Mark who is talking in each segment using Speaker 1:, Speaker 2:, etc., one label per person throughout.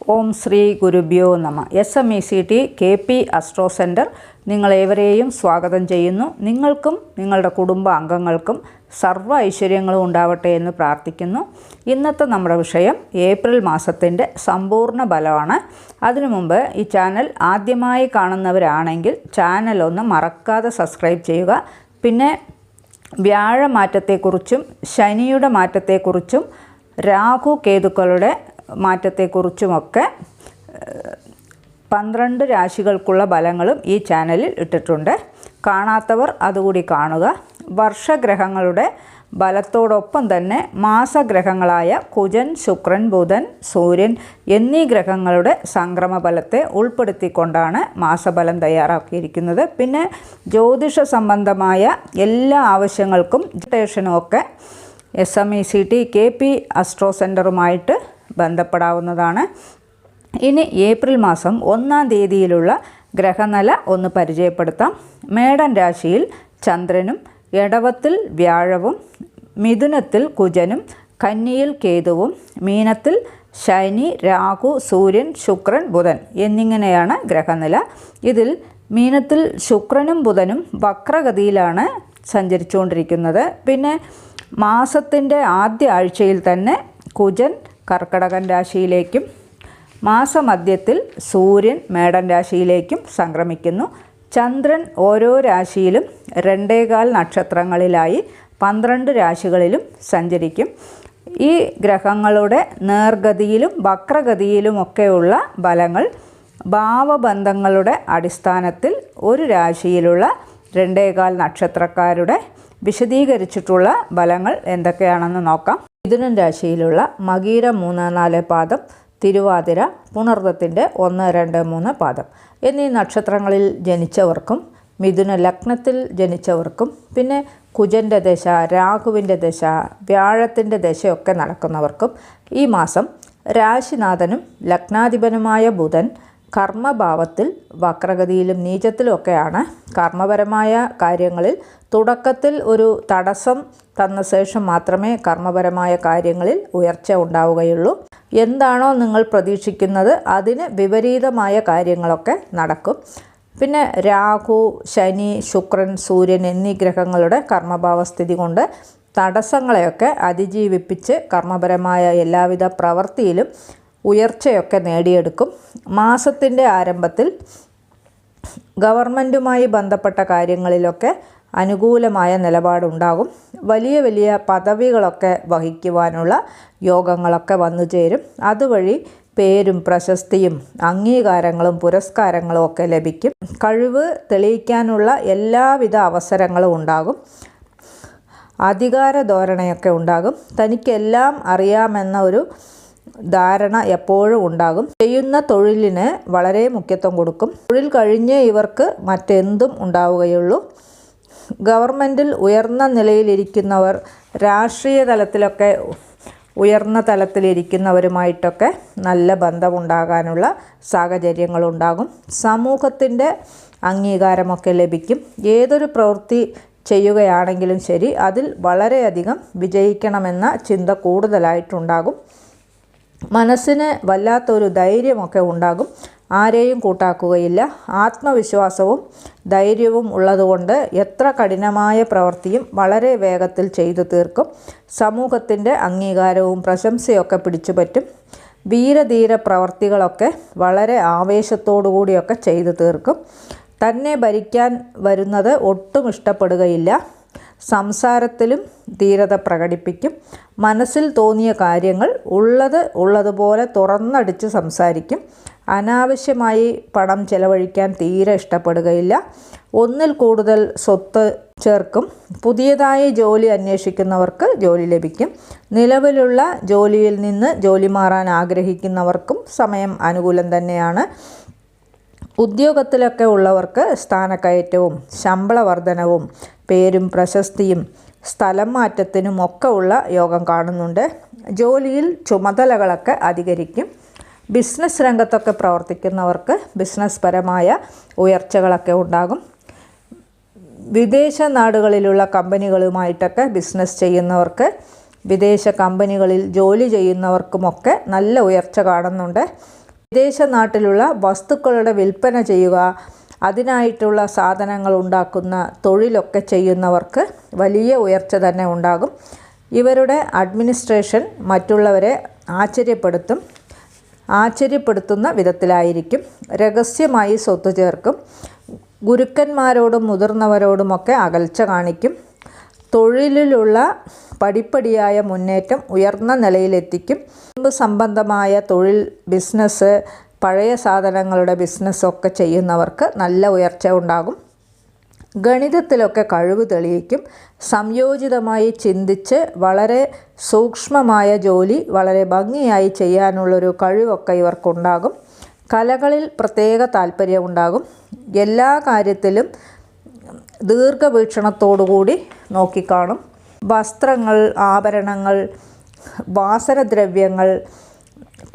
Speaker 1: ഓം ശ്രീ ഗുരുഭ്യോ നമ. S M E C T K P astro centre നിങ്ങളേവരെയും സ്വാഗതം ചെയ്യുന്നു. നിങ്ങൾക്കും നിങ്ങളുടെ കുടുംബ അംഗങ്ങൾക്കും സർവ ഐശ്വര്യങ്ങളും ഉണ്ടാവട്ടെ എന്ന് പ്രാർത്ഥിക്കുന്നു. ഇന്നത്തെ നമ്മുടെ വിഷയം ഏപ്രിൽ മാസത്തിന്റെ സമ്പൂർണ ബലമാണ് അതിനു മുമ്പ് ഈ ചാനൽ ആദ്യമായി കാണുന്നവരാണെങ്കിൽ ചാനൽ ഒന്ന് മറക്കാതെ സബ്സ്ക്രൈബ് ചെയ്യുക. പിന്നെ വ്യാഴമാറ്റത്തെക്കുറിച്ചും ശനിയുടെ മാറ്റത്തെക്കുറിച്ചും രാഹു കേതുക്കളുടെ മാറ്റത്തെക്കുറിച്ചുമൊക്കെ പന്ത്രണ്ട് രാശികൾക്കുള്ള ഫലങ്ങളും ഈ ചാനലിൽ ഇട്ടിട്ടുണ്ട്. കാണാത്തവർ അതുകൂടി കാണുക. വർഷഗ്രഹങ്ങളുടെ ബലത്തോടൊപ്പം തന്നെ മാസഗ്രഹങ്ങളായ കുജൻ ശുക്രൻ ബുധൻ സൂര്യൻ എന്നീ ഗ്രഹങ്ങളുടെ സംക്രമ ഫലത്തെ ഉൾപ്പെടുത്തിക്കൊണ്ടാണ് മാസഫലം തയ്യാറാക്കിയിരിക്കുന്നത്. പിന്നെ ജ്യോതിഷ സംബന്ധമായ എല്ലാ ആവശ്യങ്ങൾക്കും ജിറ്റേഷനും ഒക്കെ S M E C T K P astro സെന്ററുമായിട്ട് ബന്ധപ്പെടാവുന്നതാണ്. ഇനി ഏപ്രിൽ മാസം ഒന്നാം തീയതിയിലുള്ള ഗ്രഹനില ഒന്ന് പരിചയപ്പെടുത്താം. മേടൻ രാശിയിൽ ചന്ദ്രനും എടവത്തിൽ വ്യാഴവും മിഥുനത്തിൽ കുജനും കന്നിയിൽ കേതുവും മീനത്തിൽ ശനി രാഹു സൂര്യൻ ശുക്രൻ ബുധൻ എന്നിങ്ങനെയാണ് ഗ്രഹനില. ഇതിൽ മീനത്തിൽ ശുക്രനും ബുധനും വക്രഗതിയിലാണ് സഞ്ചരിച്ചുകൊണ്ടിരിക്കുന്നത്. പിന്നെ മാസത്തിന്റെ ആദ്യ ആഴ്ചയിൽ തന്നെ കുജൻ കർക്കടകൻ രാശിയിലേക്കും മാസമധ്യത്തിൽ സൂര്യൻ മേടൻ രാശിയിലേക്കും സംക്രമിക്കുന്നു. ചന്ദ്രൻ ഓരോ രാശിയിലും രണ്ടേകാൽ നക്ഷത്രങ്ങളിലായി പന്ത്രണ്ട് രാശികളിലും സഞ്ചരിക്കും. ഈ ഗ്രഹങ്ങളുടെ നേർഗതിയിലും വക്രഗതിയിലുമൊക്കെയുള്ള ഫലങ്ങൾ ഭാവബന്ധങ്ങളുടെ അടിസ്ഥാനത്തിൽ ഒരു രാശിയിലുള്ള രണ്ടേകാൽ നക്ഷത്രക്കാരുടെ വിശദീകരിച്ചിട്ടുള്ള ബലങ്ങൾ എന്തൊക്കെയാണെന്ന് നോക്കാം. മിഥുനൻ രാശിയിലുള്ള മകീര മൂന്ന് നാല് പാദം തിരുവാതിര പുണർദത്തിന്റെ ഒന്ന് രണ്ട് മൂന്ന് പാദം എന്നീ നക്ഷത്രങ്ങളിൽ ജനിച്ചവർക്കും മിഥുന ലഗ്നത്തിൽ ജനിച്ചവർക്കും പിന്നെ കുജന്റെ ദശ രാഹുവിന്റെ ദശ വ്യാഴത്തിന്റെ ദശയൊക്കെ നടക്കുന്നവർക്കും ഈ മാസം രാശിനാഥനും ലഗ്നാധിപനുമായ ബുധൻ കർമ്മഭാവത്തിൽ വക്രഗതിയിലും നീചത്തിലുമൊക്കെയാണ് കർമ്മപരമായ കാര്യങ്ങളിൽ തുടക്കത്തിൽ ഒരു തടസ്സം തന്ന ശേഷം മാത്രമേ കർമ്മപരമായ കാര്യങ്ങളിൽ ഉയർച്ച ഉണ്ടാവുകയുള്ളൂ. എന്താണോ നിങ്ങൾ പ്രതീക്ഷിക്കുന്നത് അതിന് വിപരീതമായ കാര്യങ്ങളൊക്കെ നടക്കും. പിന്നെ രാഹു ശനി ശുക്രൻ സൂര്യൻ എന്നീ ഗ്രഹങ്ങളുടെ കർമ്മഭാവസ്ഥിതി കൊണ്ട് തടസ്സങ്ങളെയൊക്കെ അതിജീവിപ്പിച്ച് കർമ്മപരമായ എല്ലാവിധ പ്രവൃത്തിയിലും ഉയർച്ചയൊക്കെ നേടിയെടുക്കും. മാസത്തിന്റെ ആരംഭത്തിൽ ഗവൺമെന്റുമായി ബന്ധപ്പെട്ട കാര്യങ്ങളിലൊക്കെ അനുകൂലമായ നിലപാടുണ്ടാകും. വലിയ വലിയ പദവികളൊക്കെ വഹിക്കുവാനുള്ള യോഗങ്ങളൊക്കെ വന്നു ചേരും. അതുവഴി പേരും പ്രശസ്തിയും അംഗീകാരങ്ങളും പുരസ്കാരങ്ങളും ഒക്കെ ലഭിക്കും. കഴിവ് തെളിയിക്കാനുള്ള എല്ലാവിധ അവസരങ്ങളും ഉണ്ടാകും. അധികാര ധോരണയൊക്കെ ഉണ്ടാകും. തനിക്കെല്ലാം അറിയാമെന്ന ഒരു ധാരണ എപ്പോഴും ഉണ്ടാകും. ചെയ്യുന്ന തൊഴിലിന് വളരെ മുഖ്യത്വം കൊടുക്കും. തൊഴിൽ കഴിഞ്ഞ് ഇവർക്ക് മറ്റെന്തും ഉണ്ടാവുകയുള്ളൂ. ഗവൺമെന്റിൽ ഉയർന്ന നിലയിലിരിക്കുന്നവർ രാഷ്ട്രീയ തലത്തിലൊക്കെ ഉയർന്ന തലത്തിലിരിക്കുന്നവരുമായിട്ടൊക്കെ നല്ല ബന്ധമുണ്ടാകാനുള്ള സാഹചര്യങ്ങളുണ്ടാകും. സമൂഹത്തിന്റെ അംഗീകാരമൊക്കെ ലഭിക്കും. ഏതൊരു പ്രവൃത്തി ചെയ്യുകയാണെങ്കിലും ശരി അതിൽ വളരെയധികം വിജയിക്കണമെന്ന ചിന്ത കൂടുതലായിട്ടുണ്ടാകും. മനസ്സിന് വല്ലാത്തൊരു ധൈര്യമൊക്കെ ഉണ്ടാകും. ആരെയും കൂട്ടാക്കുകയില്ല. ആത്മവിശ്വാസവും ധൈര്യവും ഉള്ളതുകൊണ്ട് എത്ര കഠിനമായ പ്രവൃത്തിയും വളരെ വേഗത്തിൽ ചെയ്തു തീർക്കും. സമൂഹത്തിന്റെ അംഗീകാരവും പ്രശംസയൊക്കെ പിടിച്ചുപറ്റും വീരധീര പ്രവർത്തികളൊക്കെ വളരെ ആവേശത്തോടു കൂടിയൊക്കെ ചെയ്തു തീർക്കും. തന്നെ ഭരിക്കാൻ വരുന്നത് ഒട്ടും ഇഷ്ടപ്പെടുകയില്ല. സംസാരത്തിലും ധീരത പ്രകടിപ്പിക്കും. മനസ്സിൽ തോന്നിയ കാര്യങ്ങൾ ഉള്ളത് ഉള്ളതുപോലെ തുറന്നടിച്ച് സംസാരിക്കും. അനാവശ്യമായി പണം ചെലവഴിക്കാൻ തീരെ ഇഷ്ടപ്പെടുകയില്ല. ഒന്നിൽ കൂടുതൽ സ്വത്ത് ചേർക്കും. പുതിയതായി ജോലി അന്വേഷിക്കുന്നവർക്ക് ജോലി ലഭിക്കും. നിലവിലുള്ള ജോലിയിൽ നിന്ന് ജോലി മാറാൻ ആഗ്രഹിക്കുന്നവർക്കും സമയം അനുകൂലം തന്നെയാണ്. ഉദ്യോഗത്തിലൊക്കെ ഉള്ളവർക്ക് സ്ഥാനക്കയറ്റവും ശമ്പള വർധനവും പേരും പ്രശസ്തിയും സ്ഥലം മാറ്റത്തിനും ഒക്കെ ഉള്ള യോഗം കാണുന്നുണ്ട്. ജോലിയിൽ ചുമതലകളൊക്കെ അധികരിക്കും. ബിസിനസ് രംഗത്തൊക്കെ പ്രവർത്തിക്കുന്നവർക്ക് ബിസിനസ് പരമായ ഉയർച്ചകളൊക്കെ ഉണ്ടാകും. വിദേശ നാടുകളിലുള്ള കമ്പനികളുമായിട്ടൊക്കെ ബിസിനസ് ചെയ്യുന്നവർക്ക് വിദേശ കമ്പനികളിൽ ജോലി ചെയ്യുന്നവർക്കുമൊക്കെ നല്ല ഉയർച്ച കാണുന്നുണ്ട്. വിദേശ നാട്ടിലുള്ള വസ്തുക്കളുടെ വിൽപ്പന ചെയ്യുക അതിനായിട്ടുള്ള സാധനങ്ങൾ ഉണ്ടാക്കുന്ന തൊഴിലൊക്കെ ചെയ്യുന്നവർക്ക് വലിയ ഉയർച്ച തന്നെ ഉണ്ടാകും. ഇവരുടെ അഡ്മിനിസ്ട്രേഷൻ മറ്റുള്ളവരെ ആശ്ചര്യപ്പെടുത്തും ആശ്ചര്യപ്പെടുത്തുന്ന വിധത്തിലായിരിക്കും. രഹസ്യമായി സ്വത്ത് ചേർക്കും. ഗുരുക്കന്മാരോടും മുതിർന്നവരോടുമൊക്കെ അകൽച്ച കാണിക്കും. തൊഴിലിലുള്ള പടിപ്പടിയായ മുന്നേറ്റം ഉയർന്ന നിലയിലെത്തിക്കും. കുടുംബ സംബന്ധമായ തൊഴിൽ ബിസിനസ് പഴയ സാധനങ്ങളുടെ ബിസിനസ്സൊക്കെ ചെയ്യുന്നവർക്ക് നല്ല ഉയർച്ച ഉണ്ടാകും. ഗണിതത്തിലൊക്കെ കഴിവ് തെളിയിക്കും. സംയോജിതമായി ചിന്തിച്ച് വളരെ സൂക്ഷ്മമായ ജോലി വളരെ ഭംഗിയായി ചെയ്യാനുള്ളൊരു കഴിവൊക്കെ ഇവർക്കുണ്ടാകും. കലകളിൽ പ്രത്യേക താല്പര്യമുണ്ടാകും എല്ലാ കാര്യത്തിലും ദീർഘവീക്ഷണത്തോടുകൂടി നോക്കിക്കാണും. വസ്ത്രങ്ങൾ ആഭരണങ്ങൾ വാസനദ്രവ്യങ്ങൾ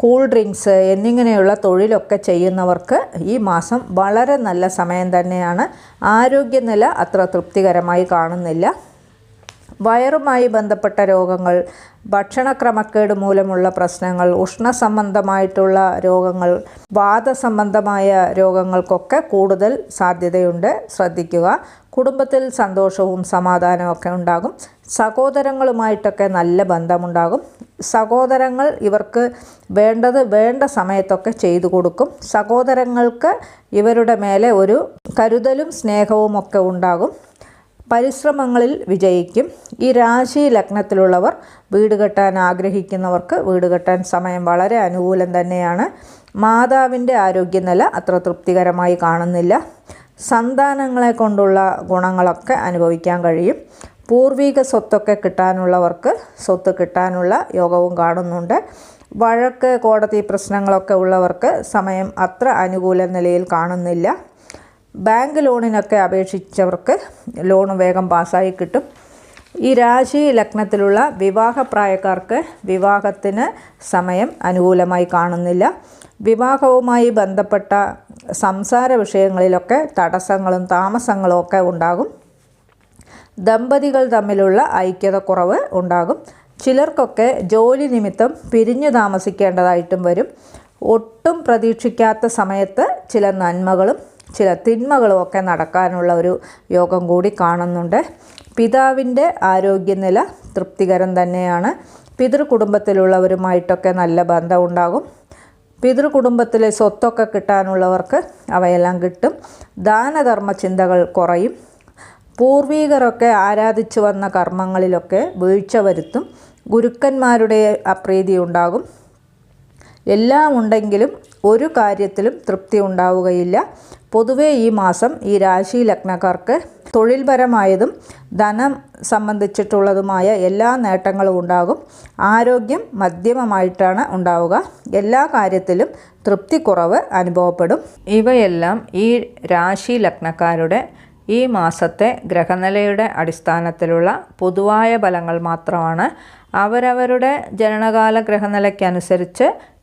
Speaker 1: കൂൾ ഡ്രിങ്ക്സ് എന്നിങ്ങനെയുള്ള തൊഴിലൊക്കെ ചെയ്യുന്നവർക്ക് ഈ മാസം വളരെ നല്ല സമയം തന്നെയാണ്. ആരോഗ്യനില അത്ര തൃപ്തികരമായി കാണുന്നില്ല. വയറുമായി ബന്ധപ്പെട്ട രോഗങ്ങൾ ഭക്ഷണക്രമക്കേട് മൂലമുള്ള പ്രശ്നങ്ങൾ ഉഷ്ണസംബന്ധമായിട്ടുള്ള രോഗങ്ങൾ വാദസംബന്ധമായ രോഗങ്ങൾക്കൊക്കെ കൂടുതൽ സാധ്യതയുണ്ട്. ശ്രദ്ധിക്കുക. കുടുംബത്തിൽ സന്തോഷവും സമാധാനവും ഒക്കെ ഉണ്ടാകും. സഹോദരങ്ങളുമായിട്ടൊക്കെ നല്ല ബന്ധമുണ്ടാകും. സഹോദരങ്ങൾ ഇവർക്ക് വേണ്ടത് വേണ്ട സമയത്തൊക്കെ ചെയ്തു കൊടുക്കും. സഹോദരങ്ങൾക്ക് ഇവരുടെ മേലെ ഒരു കരുതലും സ്നേഹവും ഒക്കെ ഉണ്ടാകും. പരിശ്രമങ്ങളിൽ വിജയിക്കും. ഈ രാശി ലഗ്നത്തിലുള്ളവർ വീട് കെട്ടാൻ ആഗ്രഹിക്കുന്നവർക്ക് വീട് കെട്ടാൻ സമയം വളരെ അനുകൂലം തന്നെയാണ്. മാതാവിന്റെ ആരോഗ്യനില അത്ര തൃപ്തികരമായി കാണുന്നില്ല. സന്താനങ്ങളെ കൊണ്ടുള്ള ഗുണങ്ങളൊക്കെ അനുഭവിക്കാൻ കഴിയും. പൂർവിക സ്വത്തൊക്കെ കിട്ടാനുള്ളവർക്ക് സ്വത്ത് കിട്ടാനുള്ള യോഗവും കാണുന്നുണ്ട്. വഴക്ക് കോടതി പ്രശ്നങ്ങളൊക്കെ ഉള്ളവർക്ക് സമയം അത്ര അനുകൂല നിലയിൽ കാണുന്നില്ല. ബാങ്ക് ലോണിനൊക്കെ അപേക്ഷിച്ചവർക്ക് ലോൺ വേഗം പാസ്സായി കിട്ടും. ഈ രാശി ലഗ്നത്തിലുള്ള വിവാഹപ്രായക്കാർക്ക് വിവാഹത്തിന് സമയം അനുകൂലമായി കാണുന്നില്ല. വിവാഹവുമായി ബന്ധപ്പെട്ട സംസാര വിഷയങ്ങളിലൊക്കെ തടസ്സങ്ങളും താമസങ്ങളും ഒക്കെ ഉണ്ടാകും. ദമ്പതികൾ തമ്മിലുള്ള ഐക്യത കുറവ് ഉണ്ടാകും. ചിലർക്കൊക്കെ ജോലി നിമിത്തം പിരിഞ്ഞു താമസിക്കേണ്ടതായിട്ടും വരും. ഒട്ടും പ്രതീക്ഷിക്കാത്ത സമയത്ത് ചില നന്മകളും ചില തിന്മകളും ഒക്കെ നടക്കാനുള്ള ഒരു യോഗം കൂടി കാണുന്നുണ്ട്. പിതാവിന്റെ ആരോഗ്യനില തൃപ്തികരം തന്നെയാണ്. പിതൃകുടുംബത്തിലുള്ളവരുമായിട്ടൊക്കെ നല്ല ബന്ധം ബന്ധമുണ്ടാകും. പിതൃകുടുംബത്തിലെ സ്വത്തൊക്കെ കിട്ടാനുള്ളവർക്ക് അവയെല്ലാം കിട്ടും. ദാനധർമ്മ ചിന്തകൾ കുറയും. പൂർവീകരൊക്കെ ആരാധിച്ചു വന്ന കർമ്മങ്ങളിലൊക്കെ വീഴ്ച വരുത്തും. ഗുരുക്കന്മാരുടെ അപ്രീതി ഉണ്ടാകും. എല്ലാം ഉണ്ടെങ്കിലും ഒരു കാര്യത്തിലും തൃപ്തി ഉണ്ടാവുകയില്ല. പൊതുവേ ഈ മാസം ഈ രാശി ലഗ്നക്കാർക്ക് തൊഴിൽപരമായതും ധനം സംബന്ധിച്ചിട്ടുള്ളതുമായ എല്ലാ നേട്ടങ്ങളും ഉണ്ടാകും. ആരോഗ്യം മധ്യമമായിട്ടാണ് ഉണ്ടാവുക. എല്ലാ കാര്യത്തിലും തൃപ്തിക്കുറവ് അനുഭവപ്പെടും. ഇവയെല്ലാം ഈ രാശി ലഗ്നക്കാരുടെ ഈ മാസത്തെ ഗ്രഹനിലയുടെ അടിസ്ഥാനത്തിലുള്ള പൊതുവായ ഫലങ്ങൾ മാത്രമാണ്. അവരവരുടെ ജനനകാല ഗ്രഹനിലയ്ക്കനുസരിച്ച്